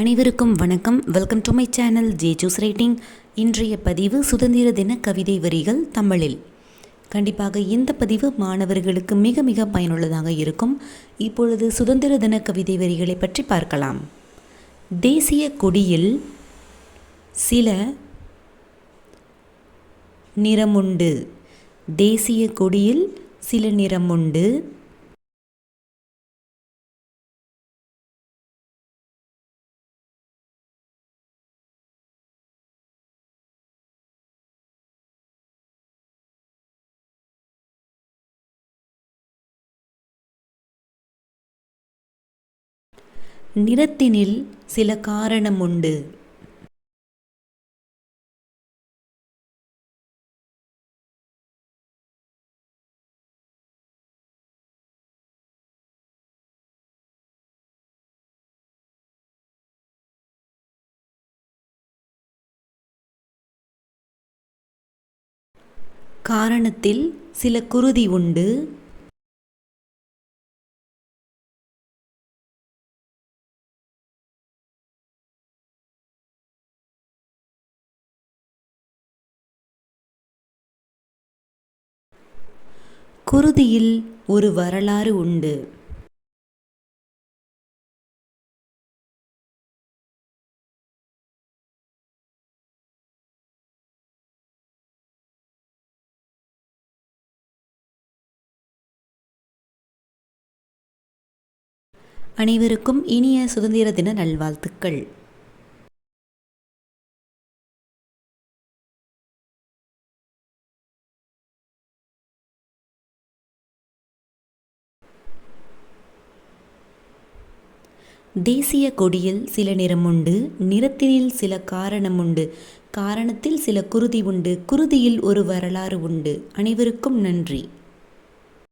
அனைவருக்கும் வணக்கம். Welcome to my channel J juice writing இன்றைய பதிவு சுதந்திர தின கவிதை வரிகள் தமிழில். கண்டிப்பாக இந்த பதிவு மாணவர்களுக்கு மிக மிக பயனுள்ளதாக இருக்கும். இப்பொழுது சுதந்திர தின கவிதை வரிகளை பற்றி பார்க்கலாம். தேசிய கொடியில் சில நிறமுண்டு. தேசிய கொடியில் சில நிறமுண்டு. நிறத்தினில் சில காரணமுண்டு. காரணத்தில் சில குருதி உண்டு. குருதியில் ஒரு வரலாறு உண்டு. அனைவருக்கும் இனிய சுதந்திர தின நல்வாழ்த்துக்கள். தேசிய கொடியில் சில நிறமுண்டு நிறத்தினில் சில காரணமுண்டு காரணத்தில் சில குருதி உண்டு குருதியில் ஒரு வரலாறு உண்டு. அனைவருக்கும் நன்றி.